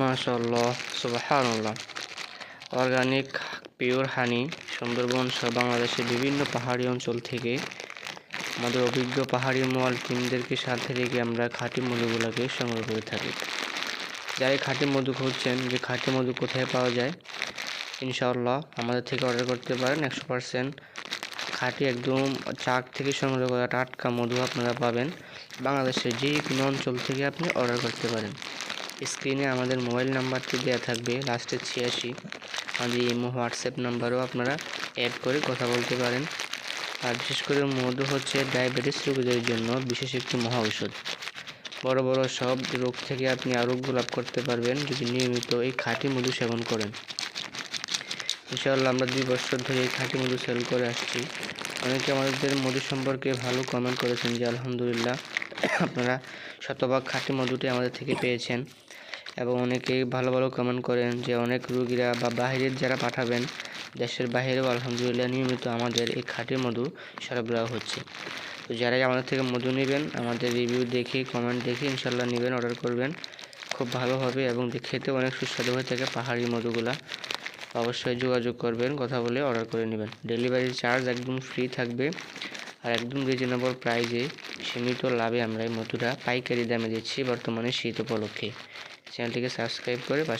মাশাল্লাহ সুবাহান্লাহ organic pure honey Sundarban সহ বাংলাদেশের বিভিন্ন পাহাড়ি অঞ্চল থেকে আমাদের অভিজ্ঞ পাহাড়ি মোয়াল টিমদেরকে সাথে রেখে আমরা খাঁটি মধুগুলোকে সংগ্রহ করে থাকি। যারা এই খাঁটি মধু খুঁজছেন, যে খাঁটি মধু কোথায় পাওয়া যায়, ইনশাআল্লাহ আমাদের থেকে অর্ডার করতে পারেন। একশো পারসেন্ট খাঁটি একদম চাক থেকে সংগ্রহ করা টাটকা মধু আপনারা পাবেন। বাংলাদেশের যে কোনো অঞ্চল থেকে আপনি অর্ডার করতে পারেন। স্ক্রিনে আমাদের মোবাইল নাম্বারটি দেওয়া থাকবে লাস্টে ছিয়াশি। আমাদের ইমো হোয়াটসঅ্যাপ নাম্বারও আপনারা অ্যাড করে কথা বলতে পারেন। আর বিশেষ করে মধু হচ্ছে ডায়াবেটিস রোগীদের জন্য বিশেষ একটি মহা ঔষধ। বড় বড় সব রোগ থেকে আপনি আরোগ্য লাভ করতে পারবেন যদি নিয়মিত এই খাঁটি মধু সেবন করেন। ইনশাআল্লাহ আমরা দুই বছর ধরে এই খাঁটি মধু সেল করে আসছি। অনেকে আমাদের মধু সম্পর্কে ভালো কমেন্ট করেছেন যে আলহামদুলিল্লাহ আপনারা শতভাগ খাঁটি মধুটি আমাদের থেকে পেয়েছেন। এবং অনেকেই ভালো ভালো কমেন্ট করেন যে অনেক রুগীরা বা বাহিরের যারা পাঠাবেন, দেশের বাইরেও আলহামদুলিল্লাহ নিয়মিত আমাদের এই খাঁটি মধু সরবরাহ হচ্ছে। তো যারাই আমাদের থেকে মধু নেবেন, আমাদের রিভিউ দেখে কমেন্ট দেখে ইনশাল্লাহ নেবেন অর্ডার করবেন। খুব ভালো হবে এবং খেতে অনেক সুস্বাদু হয়ে থাকে পাহাড়ি মধুগুলা, অবশ্যই যোগাযোগ করবেন, কথা বলে অর্ডার করে নেবেন। ডেলিভারি চার্জ একদম ফ্রি থাকবে আর একদম রিজনেবল প্রাইজে সীমিত লাভে আমরা এই মধুটা পাইকারি দামে দিচ্ছি বর্তমানে শীত উপলক্ষে। চ্যানেলটিকে সাবস্ক্রাইব করে পাশে